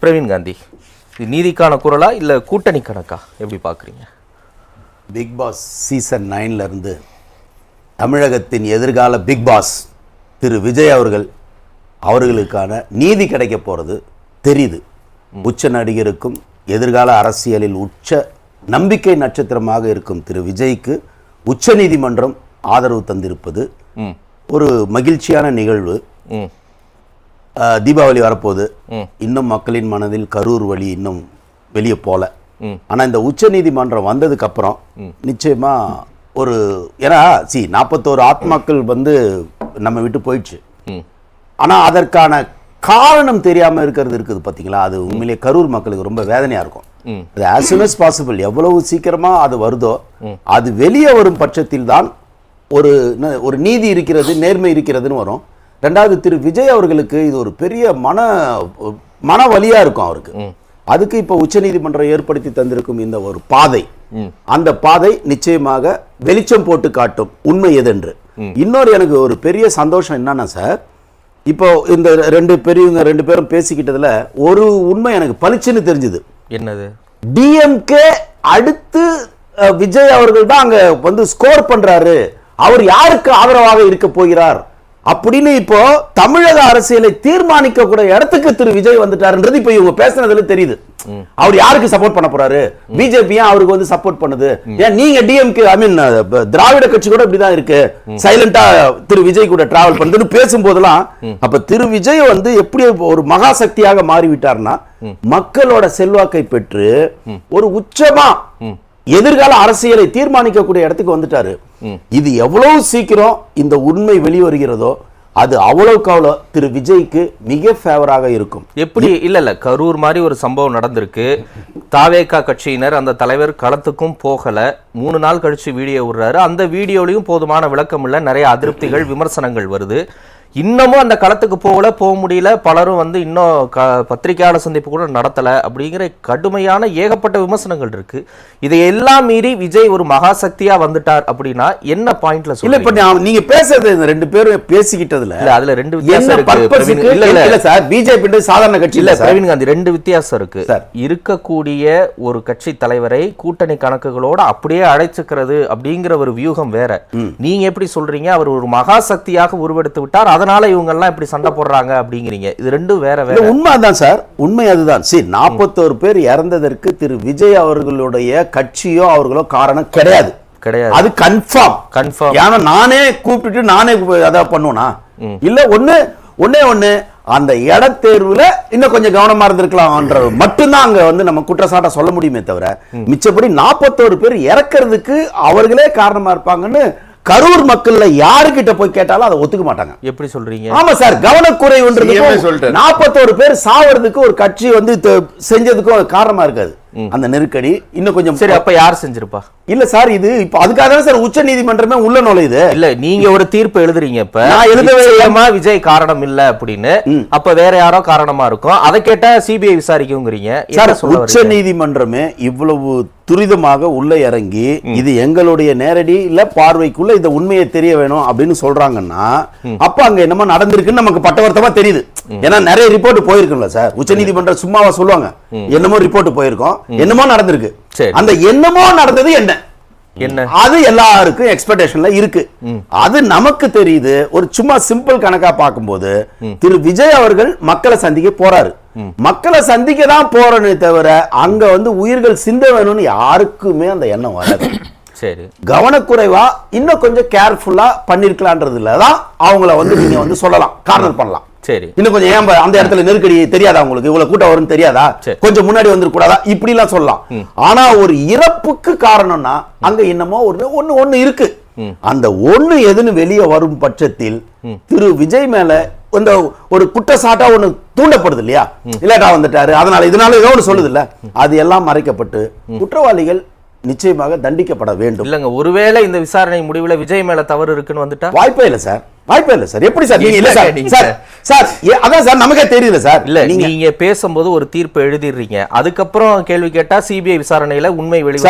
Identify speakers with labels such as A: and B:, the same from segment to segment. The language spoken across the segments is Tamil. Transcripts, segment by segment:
A: பிரவீன் காந்தி இது நீதிக்கான குரலா இல்ல கூட்டணி கணக்கா? எப்படி பாக்குறீங்க?
B: பிக் பாஸ் சீசன் நைன்ல இருந்து தமிழகத்தின் எதிர்கால பிக் பாஸ் திரு விஜய் அவர்கள் அவர்களுக்கான நீதி கிடைக்க போறது தெரியுது. உச்ச நடிகருக்கும் எதிர்கால அரசியலில் உச்ச நம்பிக்கை நட்சத்திரமாக இருக்கும் திரு விஜய்க்கு உச்ச நீதிமன்றம் ஆதரவு தந்திருப்பது ஒரு மகிழ்ச்சியான நிகழ்வு. தீபாவளி வரப்போகுது. இன்னும் மக்களின் மனதில் கரூர் வழி இன்னும் வெளியே போல.
A: ம்.
B: ஆனா இந்த உச்ச நீதிமன்றம் வந்ததுக்கு அப்புறம் நிச்சயமா ஒரு ஏன்னா சி நாற்பத்தோரு ஆத்மாக்கள் வந்து நம்ம விட்டு போயிடுச்சு.
A: ம்.
B: ஆனா அதற்கான காரணம் தெரியாம இருக்கிறது இருக்குது பாத்தீங்களா? அது உண்மையிலேயே கரூர் மக்களுக்கு ரொம்ப வேதனையா இருக்கும். அது as soon as possible எவ்வளவு சீக்கிரமா அது வருதோ அது வெளியே வரும் பட்சத்தில் தான் ஒரு ஒரு நீதி இருக்கிறது நேர்மை இருக்கிறதுன்னு வரும். ரெண்டாவது திரு விஜய் அவர்களுக்கு இது ஒரு பெரிய மன மன வலியா இருக்கும் அவருக்கு. அதுக்கு இப்போ உச்சநீதிமன்றம் ஏற்படுத்தி தந்திருக்கும் இந்த ஒரு பாதை. அந்த பாதை நிச்சயமாக வெளிச்சம் போட்டு காட்டும் உண்மை எதென்று. இன்னொரு எனக்கு ஒரு பெரிய சந்தோஷம் என்னன்னா சார் இப்போ இந்த ரெண்டு பெரியவங்க ரெண்டு பேரும் பேசிக்கிட்டதுல ஒரு உண்மை எனக்கு பளிச்சுன்னு தெரிஞ்சுது.
A: என்னது?
B: டிஎம்கே அடுத்து விஜய் அவர்கள் தான் அங்க வந்து ஸ்கோர் பண்றாரு. அவர் யாருக்கு ஆதரவாக இருக்க போகிறார்? அப்படின்னு இப்போ தமிழக அரசியலை தீர்மானிக்க கூட இடத்துக்கு திரு விஜய் வந்துட்டாருன்றது இப்போ இவங்க பேசுனதுல தெரியுது. அவர் யாருக்கு சப்போர்ட் பண்ண போறாரு? பிஜேபி ஏன் அவருக்கு வந்து சப்போர்ட் பண்ணுது? ஏன் நீங்க டிஎம்கே ஐ மீன் திராவிட கட்சி கூட இப்படிதான் இருக்கு. சைலண்டா திரு விஜய் கூட டிராவல் பண்ணுதுன்னு பேசும்போதெல்லாம் அப்ப திரு விஜய் வந்து எப்படி ஒரு மகா சக்தியாக மாறிவிட்டார்னா மக்களோட செல்வாக்கை பெற்று ஒரு உச்சமா எதிர்கால அரசியலை தீர்மானிக்கக்கூடிய இடத்துக்கு வந்துட்டாரு. இது எவ்வளவு சீக்கிரம் இந்த உண்மை வெளிவருகிறதோ அது அவ்வளவுக்கு அவ்வளோ திரு விஜய்க்கு மிக ஃபேவராக இருக்கும்.
A: எப்படி? இல்ல இல்ல கரூர் மாதிரி ஒரு சம்பவம் நடந்திருக்கு. தாவேகா கட்சியினர் அந்த தலைவர் களத்துக்கும் போகல. மூணு நாள் கழிச்சு வீடியோ விடுறாரு. அந்த வீடியோலயும் போதுமான விளக்கம் இல்ல. நிறைய அதிருப்திகள் விமர்சனங்கள் வருது. இன்னமும் அந்த களத்துக்கு போகல போக முடியல. பலரும் வந்து இன்னும் க பத்திரிகையாளர் சந்திப்பு கூட நடத்தல. அப்படிங்கிற கடுமையான ஏகப்பட்ட விமர்சனங்கள் இருக்கு. இதை எல்லாம் மீறி விஜய் ஒரு மகாசக்தியா வந்துட்டார் அப்படின்னா என்ன பாயிண்ட்ல
B: இல்ல இப்ப நீங்க பேசுறது இந்த ரெண்டு பேரும் பேசிக்கிட்டதுல.
A: இல்ல அதுல ரெண்டு வித்தியாசம். இல்ல இல்ல.
B: சார். பிஜேபி சாதாரண கட்சி
A: இல்ல பிரவீன் காந்தி ரெண்டு வித்தியாசம் இருக்கு. இருக்கக்கூடிய ஒரு கட்சி தலைவரை கூட்டணி கணக்குகளோட அப்படியே அழைச்சுக்கிறது அப்படிங்கிற ஒரு வியூகம் வேற. நீங்க எப்படி சொல்றீங்க? அவர் ஒரு மகா சக்தியாக உருவெடுத்து விட்டார். அதனால இவங்க எல்லாம் இப்படி சண்டை போடுறாங்க அப்படிங்கிறீங்க. இது ரெண்டும் வேற வேற.
B: உண்மை அதான் சார். உண்மை அதுதான். சரி நாற்பத்தோரு பேர் இறந்ததற்கு திரு விஜய் அவர்களுடைய கட்சியோ அவர்களோ காரணம் கிடையாது.
A: கிடையாது.
B: அது கன்ஃபார்ம்
A: Confirm.
B: ஏன்னா நானே கூப்பிட்டுட்டு நானே அதை பண்ணுவேனா? இல்ல ஒண்ணு ஒண்ணே ஒண்ணு அந்த இடத்தேர்வுல இன்னும் கொஞ்சம் கவனமா இருந்திருக்கலாம்ன்ற மட்டும்தான் அங்க வந்து நம்ம குற்றச்சாட்டை சொல்ல முடியுமே தவிர மிச்சப்படி நாற்பத்தோரு பேர் இறக்கிறதுக்கு அவர்களே காரணமா இருப்பாங்கன்னு கரூர் மக்கள்ல யாருக்கிட்ட போய் கேட்டாலும் அதை ஒத்துக்க மாட்டாங்க.
A: எப்படி சொல்றீங்க?
B: ஆமா சார் கவனக்குறைவுன்றது. நாற்பத்தோரு பேர் சாவறதுக்கு ஒரு கட்சி வந்து செஞ்சதுக்கும் காரணமா இருக்காது. அந்த நெருக்கடி. இன்னும் கொஞ்சம்
A: சரி அப்ப யார் செஞ்சிருப்பா?
B: இல்ல சார் இது இப்ப அதுக்காக தான் சார் உச்ச நீதிமன்றமே உள்ள நுழையுது.
A: இல்ல நீங்க ஒரு தீர்ப்பு எழுதுறீங்க இப்ப.
B: நான் எழுதவே இல்லை.
A: நிச்சயமா விஜய் காரணம் இல்ல அப்படின்னு. அப்ப வேற யாரோ காரணமா இருக்கும். அதை கேட்டா சிபிஐ விசாரிக்குங்கிறீங்க.
B: சார் உச்ச? நீதிமன்றமே இவ்வளவு துரிதமாக உள்ள இறங்கி இது எங்களுடைய நேரடி இல்ல பார்வைக்குள்ள இந்த உண்மையை தெரிய வேணும் அப்படின்னு சொல்றாங்கன்னா அப்ப அங்க என்னமோ நடந்திருக்குன்னு நமக்கு பட்டவர்த்தமா தெரியுது. ஏன்னா நிறைய ரிப்போர்ட் போயிருக்கும்ல சார். உச்ச நீதிமன்றம் சும்மாவா சொல்லுவாங்க. என்னமோ ரிப்போர்ட் போயிருக்கோம். என்னமோ நடந்திருக்கு.
A: சரி.
B: அந்த என்னமோ நடந்தது என்ன?
A: என்ன?
B: அது எல்லாருக்கும் எக்ஸ்பெக்டேஷன்ல இருக்கு. அது நமக்கு தெரியுது. ஒரு சும்மா சிம்பிள் கணக்கா பார்க்கும்போது திரு விஜய் அவர்கள் மக்களை சந்திக்க போறாரு. மக்களை சந்திக்க தான் போறனே தவிர அங்க வந்து உயிர்கள் சிந்த வேணும்னு யாருக்குமே அந்த எண்ணம் வராது.
A: சரி.
B: கவனக்குறைவா இன்னும் கொஞ்சம் கேர்ஃபுல்லா பண்ணிருக்கலான்றதுல தான் அவங்கள வந்து நீங்க வந்து சொல்லலாம். கார்னர் பண்ணலாம்.
A: சரி.
B: இன்னும் கொஞ்சம் ஏன் அந்த இடத்துல நெருக்கடி தெரியாதா உங்களுக்கு? இவ்வளவு கூட்டம் வரும்னு தெரியாதா. கொஞ்சம் முன்னாடி வந்துட கூடாதா? இப்படி எல்லாம் சொல்லலாம் ஆனா ஒரு இறப்புக்கு காரணம்னா அங்க என்னமோ ஒரு ஒண்ணு ஒண்ணு இருக்கு. அந்த ஒண்ணு எதுன்னு வெளியே வரும் பட்சத்தில் திரு விஜய் மேல இந்த ஒரு குற்றச்சாட்டா ஒண்ணு தூண்டப்படுது இல்லையா? இல்லாட்டா வந்துட்டாரு. அதனால இதனால ஏதோ ஒண்ணு சொல்லுது இல்ல அது எல்லாம் மறைக்கப்பட்டு குற்றவாளிகள் நிச்சயமாக தண்டிக்கப்பட வேண்டும்.
A: இல்லங்க ஒருவேளை இந்த விசாரணை முடிவுல விஜய் மேல தவறு இருக்குன்னு வந்துட்டா?
B: வாய்ப்பே இல்ல சார். வாய்ப்பே இல்ல சார். எப்படி சார்? நீங்க இல்ல சார். சார் சார் அதான் சார் நமக்கே தெரியல சார்.
A: இல்ல
B: நீங்க
A: பேசும்போது ஒரு தீர்ப்பு எழுதிடுறீங்க. அதுக்கப்புறம் கேள்வி கேட்டா சிபிஐ விசாரணையில உண்மை வரேன்,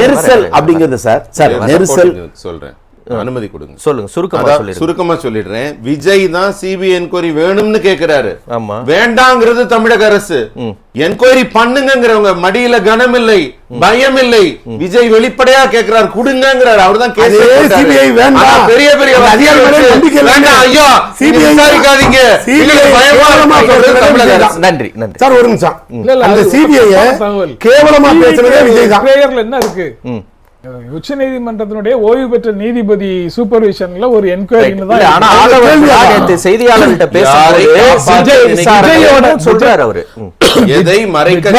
B: நெரிசல். அப்படிங்கிறது சார். சார் நெரிசல்
C: சொல்றேன். அனுமதி கொடுங்க.
A: சொல்லுங்க சுருக்கமா
C: சுருக்கமா சொல்லிடுறேன். விஜய் தான் சிபிஐ என்கொயரி வேணும்னு கேக்குறாரு.
A: ஆமா.
C: வேண்டாங்கிறது தமிழக அரசு. என்கொயரி பண்ணுங்கிறவங்க மடியில கனம் இல்லை பயம் இல்லை விஜய் வெளிப்படையா கேக்குறாரு கொடுங்கிறாரு
D: அதே CBI வேண்டாம்.
C: பெரிய பெரிய. வேண்டாம் ஐயா
D: CBI
C: விசாரிக்காதீங்க.
A: நன்றி நன்றி.
D: சார் ஒரு நிமிஷம். அந்த சிபிஐ. கேவலமா பேசுறதே விஜய் தான்.
E: பிரேயர்ல என்ன இருக்கு? உச்ச நீதிமன்றத்தினுடைய ஓய்வு பெற்ற நீதிபதி சூப்பர்விஷன்ல ஒரு என்கொயரின்னு தான்
A: செய்தியாளர்கிட்ட பேசும்போது சொல்றாரு அவரு.
C: எதை மறைக்க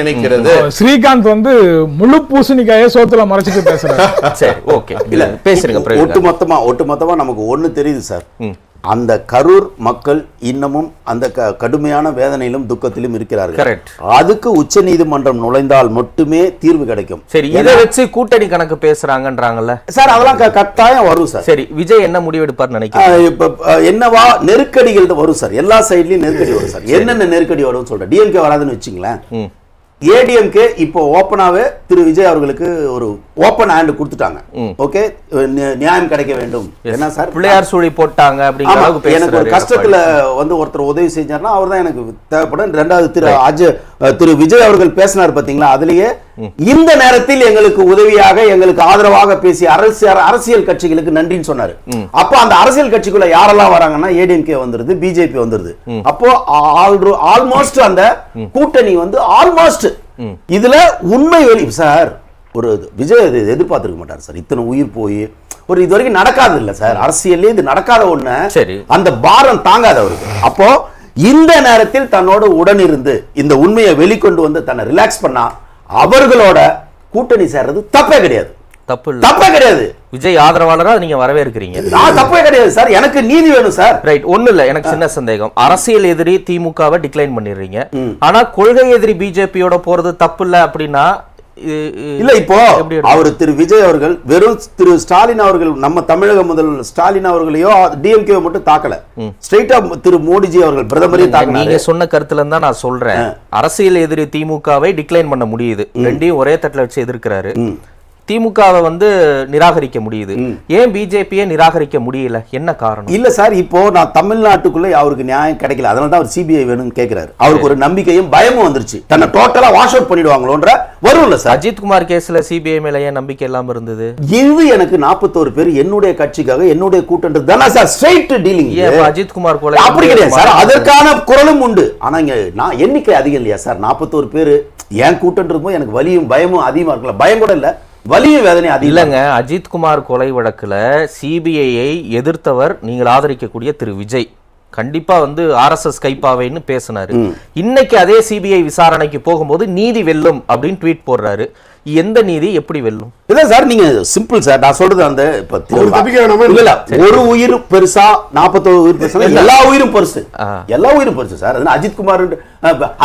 C: நினைக்கிறது?
E: ஸ்ரீகாந்த் வந்து முழு பூசணிக்காய சோத்துல மறைச்சிட்டு பேசுறாரு.
A: சரி ஓகே. இல்ல பேசுறீங்க
B: ஒட்டு
A: பிரவீன்.
B: மொத்தமா ஒட்டு மொத்தமா நமக்கு ஒண்ணு தெரியுது சார். அந்த கரூர் மக்கள் இன்னமும் அந்த க- கடுமையான வேதனையிலும் துக்கத்திலும் இருக்கிறார்கள்.
A: Correct.
B: அதுக்கு உச்ச நீதிமன்றம் நுழைந்தால் மட்டுமே தீர்வு கிடைக்கும்.
A: சரி இதை வச்சு கூட்டணி கணக்கு பேசுறாங்கன்றாங்கல்ல?
B: சார் அதெல்லாம் கட்டாயம் வரும் சார்.
A: சரி விஜய் என்ன முடிவெடுப்பார் நினைக்கிறேன்
B: இப்ப என்னவா நெருக்கடிகள் வரும் சார். எல்லா சைட்லயும் நெருக்கடி வரும் சார். என்னென்ன நெருக்கடி வரும்னு சொல்றேன். டிஎம்கே வராதுன்னு வச்சுங்களேன். ஏடிஎம்கே இப்போ ஓப்பனாவே திரு விஜய் அவர்களுக்கு ஒரு ஓப்பன் ஹேண்ட் கொடுத்துட்டாங்க. ஓகே நியாயம் கிடைக்க வேண்டும். என்ன சார்?
A: பிள்ளையார் சூழி போட்டாங்க அப்படிங்கிற
B: எனக்கு ஒரு கஷ்டத்துல வந்து ஒருத்தர் உதவி செஞ்சாருன்னா அவர் தான் எனக்கு தேவைப்படும். ரெண்டாவது திரு அஜய் திரு விஜய் அவர்கள் பேசினார் பாத்தீங்களா? அதுலயே இந்த நேரத்தில் எங்களுக்கு உதவியாக எங்களுக்கு ஆதரவாக பேசிய அரசியல் அரசியல் கட்சிகளுக்கு நன்றின்னு சொன்னாரு. அப்போ அந்த அரசியல் கட்சிக்குள்ள யாரெல்லாம் வராங்கன்னா ஏடிஎம்கே வந்துருது பிஜேபி வந்துருது. அப்போ ஆல்மோஸ்ட் அந்த கூட்டணி வந்து ஆல்மோஸ்ட் இதுல உண்மை வெளி சார் ஒரு விஜய் இது எதிர்பார்த்திருக்க மாட்டார் சார். இத்தனை உயிர் போய் ஒரு இது வரைக்கும் நடக்காது இல்ல சார். அரசியல்லே இது நடக்காத ஒண்ணு.
A: சரி.
B: அந்த பாரம் தாங்காது அவருக்கு. அப்போ இந்த நேரத்தில் தன்னோடு உடன் இருந்து இந்த உண்மையை வெளிக்கொண்டு வந்து தன்னை ரிலாக்ஸ் பண்ணா அவர்களோட கூட்டணி சேர்றது தப்பே கிடையாது.
A: தப்பு இல்ல
B: தப்பே கிடையாது.
A: விஜய் ஆதரவாளரா நீங்க வரவேற்கிறீங்க?
B: நான் தப்பே கிடையாது. சார் எனக்கு நீதி வேணும் சார்.
A: ரைட் ஒண்ணு இல்ல. எனக்கு சின்ன சந்தேகம். அரசியல் எதிரி திமுகவை டிக்ளைன் பண்ணிடுறீங்க. ஆனா கொள்கை எதிரி பிஜேபியோட போறது தப்பு இல்ல அப்படின்னா
B: இல்ல இப்போ? அவர் திரு விஜய் அவர்கள் வெறும் திரு ஸ்டாலின் அவர்கள் நம்ம தமிழக முதல்வர் ஸ்டாலின் அவர்களையோ டிஎம்கே மட்டும் தாக்கல. ஸ்ட்ரைட்டா திரு மோடிஜி அவர்கள் பிரதமரையும்
A: நீங்க
B: தாக்கினாரு.
A: சொன்ன கருத்துல இருந்தா நான் சொல்றேன். அரசியல் எதிரி திமுகவை டிக்ளைன் பண்ண முடியுது. ரெண்டையும் ஒரே தட்டுல வச்சு எதிர்க்கிறாரு. திமுகவை வந்து நிராகரிக்க முடியுது. ஏன் பிஜேபியை நிராகரிக்க முடியல? என்ன காரணம்?
B: இல்ல சார் இப்போ நான் தமிழ்நாட்டுக்குள்ள அவருக்கு நியாயம் கிடைக்கல. அதனால தான் அவர் சிபிஐ வேணும்னு கேக்குறாரு. அவருக்கு ஒரு நம்பிக்கையும் பயமும் வந்துருச்சு. தன்னை டோட்டலா வாஷ் அவுட் பண்ணிடுவாங்களோன்ற வரும்ல சார்.
A: அஜித் குமார் கேஸ்ல சிபிஐ மேல ஏன் நம்பிக்கை இல்லாம இருந்தது?
B: இது எனக்கு 41 பேர் என்னுடைய கட்சிக்காக என்னுடைய கூட்டன்றது தானே சார் ஸ்ட்ரைட் டீலிங்
A: ஏன் அஜித் குமார் கொலை
B: அப்படி கிடையாது சார். அதற்கான குரலும் உண்டு. ஆனா இங்க நான் எண்ணிக்கை அதிகம் இல்லையா சார்? 41 பேர். கூட்டம் இருக்கும்போது எனக்கு வலியும் பயமும் அதிகமா இருக்குல்ல பயம் கூட இல்ல. வலிய வேதனை அது
A: இல்லைங்க அஜித்குமார் கொலை வழக்கில் சிபிஐயை எதிர்த்தவர் நீங்கள் ஆதரிக்கக்கூடிய திரு விஜய். கண்டிப்பா வந்து ஆர்எஸ்எஸ் கைப்பாவைன்னு பேசினாரு. இன்னைக்கு அதே சிபிஐ விசாரணைக்கு போகும்போது நீதி வெல்லும் அப்படின்னு ட்வீட் போடுறாரு. எந்த நீதி எப்படி வெல்லும்?
B: இல்ல சார் நீங்க சிம்பிள் சார் நான் சொல்றது அந்த
D: ஒரு
B: உயிர் பெருசா 41 உயிர் பெருசா எல்லா உயிரும் பெருசு. எல்லா உயிரும் பெருசு சார். அது அஜித் குமார்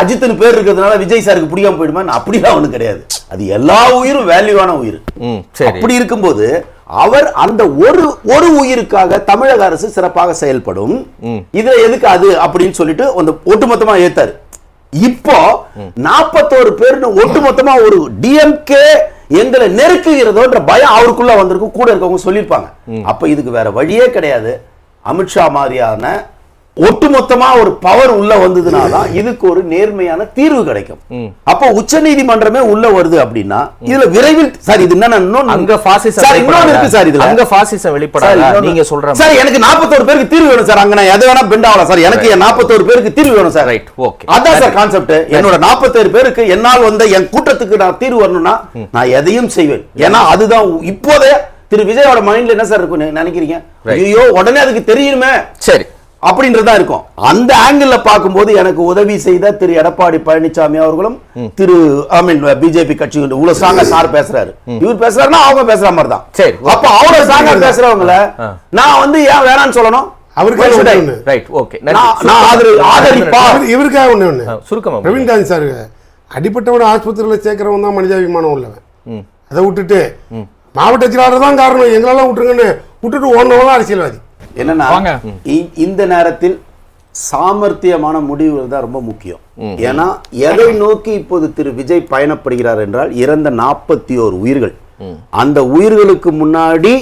B: அஜித்னு பேர் இருக்கிறதுனால விஜய் சாருக்கு பிடிக்காம போயிடுமா? அப்படிலாம் ஒண்ணும் கிடையாது. அது எல்லா உயிரும் வேல்யூவான உயிர். அப்படி இருக்கும்போது அவர் அந்த ஒரு ஒரு உயிருக்காக தமிழக அரசு சிறப்பாக செயல்படும். இதுல எதுக்கு அது அப்படின்னு சொல்லிட்டு அந்த ஒட்டுமொத்தமா ஏத்தாரு. இப்போ நாற்பத்தோரு பேர்னு ஒட்டுமொத்தமா ஒரு டிஎம்கே எங்களை நெருக்குகிறதோன்ற பயம் அவருக்குள்ள வந்திருக்கும். கூட இருக்கவங்க சொல்லியிருப்பாங்க. அப்ப இதுக்கு வேற வழியே கிடையாது. அமித்ஷா மாதிரியான ஒட்டுமொத்தமா ஒரு பவர் உள்ள வந்ததுனாதான் இதுக்கு ஒரு நேர்மையான தீர்வு கிடைக்கும். அப்போ உச்ச நீதிமன்றமே உள்ள வருது அப்படின்னா இதுல விரைவில் சார் இது என்னன்னா
A: அங்க
B: சார் இன்னொன்னு இருக்கு சார் இதுல.
A: அங்க பாசிசம் வெளிப்படாத? நீங்க சொல்ற
B: சார் எனக்கு 41 பேருக்கு தீர்வு வேணும் சார் அங்க நான் எதை வேணா பெண்ட் ஆகலாம் சார் எனக்கு என் 41 பேருக்கு தீர்வு வேணும் சார்
A: Right, okay.
B: அதான் சார் கான்செப்ட் என்னோட 41 பேருக்கு என்னால் வந்த என் கூட்டத்துக்கு நான் தீர்வு வரணும்னா நான் எதையும் செய்வேன். ஏன்னா அதுதான் இப்போதே திரு விஜயோட மைண்ட்ல என்ன சார் இருக்கும் நினைக்கிறீங்க. ஐயோ உடனே அதுக்கு தெரியுமே.
A: சரி.
B: அப்படின்றதா இருக்கும். அந்த ஆங்கிள் பார்க்கும்போது எனக்கு உதவி செய்த திரு எடப்பாடி பழனிசாமி அவர்களும் திரு ஐ மீன் பிஜேபி கட்சி இவ்வளவு ஸ்ட்ராங்கா சார் பேசுறாரு. இவர் பேசுறாருன்னா அவங்க பேசுற மாதிரி தான்.
A: சரி.
B: அப்ப அவ்வளவு ஸ்ட்ராங்கா பேசுறவங்கள நான் வந்து ஏன் வேணாம்னு சொல்லணும்?
D: அவருக்கு.
A: ரைட் ஓகே
B: நான்- ஆதரிப்பா.
D: இவரு- இவருக்காக ஒண்ணு ஒண்ணு.
A: சுருக்கமா
D: பிரவீன்காந்த் சார். அடிப்பட்டவன ஆஸ்பத்திரியில் சேர்க்கிறவன் தான் மனிதாபிமானம் உள்ளவன். அதை விட்டுட்டு மாவட்ட செயலாளர் தான் காரணம். எங்களெல்லாம் விட்டுருங்கன்னு விட்டுட்டு ஓடுனவெல்லாம் அரசியல்வாதி.
B: என்னன்னா இந்த நேரத்தில் சாமர்த்தியமான முடிவுகள் தான் ரொம்ப முக்கியம். ஏன்னா எதை நோக்கி இப்போது திரு விஜய் பயணப்படுகிறார் என்றால் இறந்த நாற்பத்தி ஓரு உயிர்கள் அந்த உயிர்களுக்கு முன்னாடி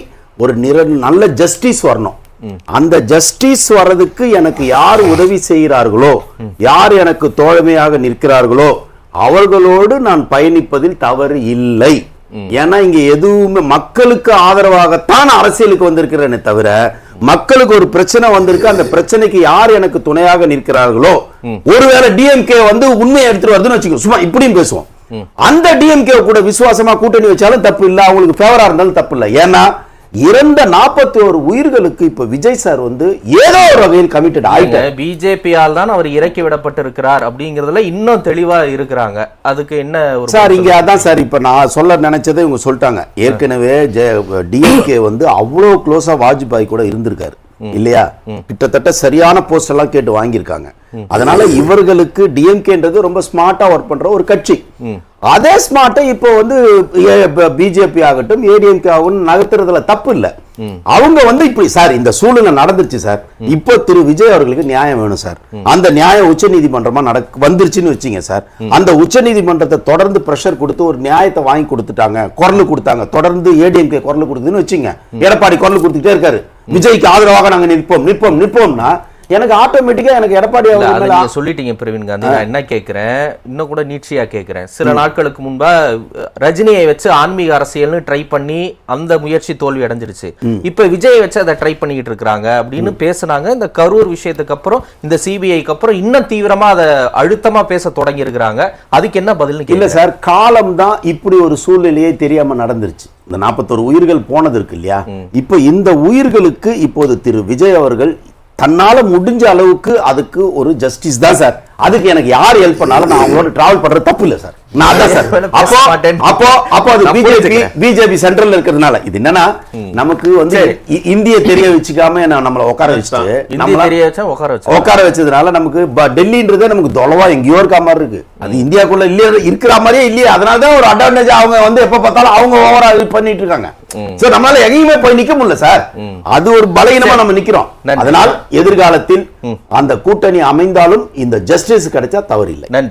B: ஒரு நிற நல்ல ஜஸ்டிஸ் வரணும். அந்த ஜஸ்டிஸ் வர்றதுக்கு எனக்கு யார் உதவி செய்கிறார்களோ யார் எனக்கு தோழமையாக நிற்கிறார்களோ அவர்களோடு நான் பயணிப்பதில் தவறு இல்லை. ஏன்னா இங்க எதுவுமே மக்களுக்கு ஆதரவாகத்தான் அரசியலுக்கு வந்திருக்கிறேனே தவிர மக்களுக்கு ஒரு பிரச்சனை வந்திருக்கு. அந்த பிரச்சனைக்கு யார் எனக்கு துணையாக நிற்கிறார்களோ ஒருவேளை டிஎம்கே வந்து உண்மையை எடுத்துட்டு வருதுன்னு வச்சுக்கோ சும்மா இப்படியும் பேசுவோம். அந்த டிஎம்கே கூட விசுவாசமா கூட்டணி வச்சாலும் தப்பு இல்லை. அவங்களுக்கு ஃபேவரா இருந்தாலும் தப்பு இல்லை. ஏன்னா இறந்த நாற்பத்தி ஒரு உயிர்களுக்கு இப்ப விஜய் சார் வந்து ஏதோ ஒரு வகையில் கமிட்டட் ஆயிட்டார்.
A: பிஜேபியால் தான் அவர் இறக்கி விடப்பட்டிருக்கிறார் அப்படிங்கறதுல இன்னும் தெளிவா இருக்கிறாங்க. அதுக்கு என்ன
B: சார் இங்க அதான் சார் இப்ப நான் சொல்ல நினைச்சதை இவங்க சொல்லிட்டாங்க. ஏற்கனவே டிஎம்கே வந்து அவ்வளவு க்ளோஸா வாஜ்பாய் கூட இருந்திருக்காரு. இல்லையா? கிட்டத்தட்ட சரியான போஸ்ட் எல்லாம் கேட்டு வாங்கியிருக்காங்க. அதனால இவர்களுக்கு டிஎம்கேன்றது ரொம்ப ஸ்மார்ட்டா ஒர்க் பண்ற ஒரு கட்சி. அதே ஸ்மார்ட்டை இப்போ வந்து பிஜேபி ஆகட்டும் ஏடிஎம்கே ஆகட்டும் நகர்த்துறதுல தப்பு இல்ல. அவங்க வந்து இப்படி சார் இந்த சூழ்நிலை நடந்துருச்சு சார். இப்போ திரு விஜய் அவர்களுக்கு நியாயம் வேணும் சார். அந்த நியாயம் உச்ச நீதிமன்றமா நடக்க வந்துருச்சுன்னு வச்சீங்க சார். அந்த உச்ச நீதிமன்றத்தை தொடர்ந்து பிரஷர் கொடுத்து ஒரு நியாயத்தை வாங்கி கொடுத்துட்டாங்க. குரல் கொடுத்தாங்க. தொடர்ந்து ஏடிஎம்கே குரல் கொடுத்துன்னு வச்சுங்க. எடப்பாடி குரல் கொடுத்துட்டே இருக்காரு. விஜய்க்கு ஆதரவாக நாங்க நிற்போம் நிற்போம் நிற்போம்னா எனக்கு ஆட்டோமேட்டிக்கா எனக்கு எடப்பாடி அவர்கள்
A: சொல்லிட்டீங்க பிரவீன் காந்தி. நான் என்ன கேட்கிறேன் இன்னும் கூட நீட்சியா கேட்கிறேன் சில நாட்களுக்கு முன்பா ரஜினியை வச்சு ஆன்மீக அரசியல்னு ட்ரை பண்ணி அந்த முயற்சி தோல்வி அடைஞ்சிருச்சு. இப்ப விஜய் வச்சு அதை ட்ரை பண்ணிக்கிட்டு இருக்காங்க அப்படின்னு பேசுனாங்க. இந்த கரூர் விஷயத்துக்கு அப்புறம் இந்த சிபிஐக்கு அப்புறம் இன்னும் தீவிரமா அதை அழுத்தமா பேச தொடங்கி இருக்கிறாங்க அதுக்கு என்ன பதில்னு
B: இல்ல. சார் காலம் தான் இப்படி ஒரு சூழ்நிலையே தெரியாம நடந்துருச்சு. இந்த நாற்பத்தொரு உயிர்கள் போனது இருக்கு இல்லையா? இப்போ இந்த உயிர்களுக்கு இப்போது திரு விஜய் அவர்கள் தன்னால முடிஞ்ச அளவுக்கு அதுக்கு ஒரு ஜஸ்டிஸ் தான் சார் அதுக்கு எனக்கு யார் ஹெல்ப் பண்ணாலும் நான் அவங்களோட டிராவல் பண்றது தப்பு இல்லை சார் பிஜேபி இருக்கிறதுனால. இது என்னன்னா நமக்கு வந்து இந்திய தெரிய வச்சுக்காம நம்மள உட்கார வச்சுட்டு
A: உட்கார வச்சா
B: உட்கார வச்சதுனால நமக்கு டெல்லின்றதே நமக்கு தொலைவா எங்கேயோ இருக்க மாதிரி இருக்கு. அது இந்தியாக்குள்ள இல்லையா இருக்கிற மாதிரியே இல்லையா. அதனால தான் ஒரு அட்வான்டேஜ் அவங்க வந்து எப்ப பார்த்தாலும் அவங்க ஓவரா பண்ணிட்டு இருக்காங்க. சார் நம்மளால எங்கேயுமே போய் நிக்க முடியல சார் அது ஒரு பலகீனமா நம்ம நிக்கிறோம். அதனால் எதிர்காலத்தில் அந்த கூட்டணி அமைந்தாலும் இந்த ஜஸ்டிஸ் கிடைச்சா தவறில்லை.
A: நன்றி.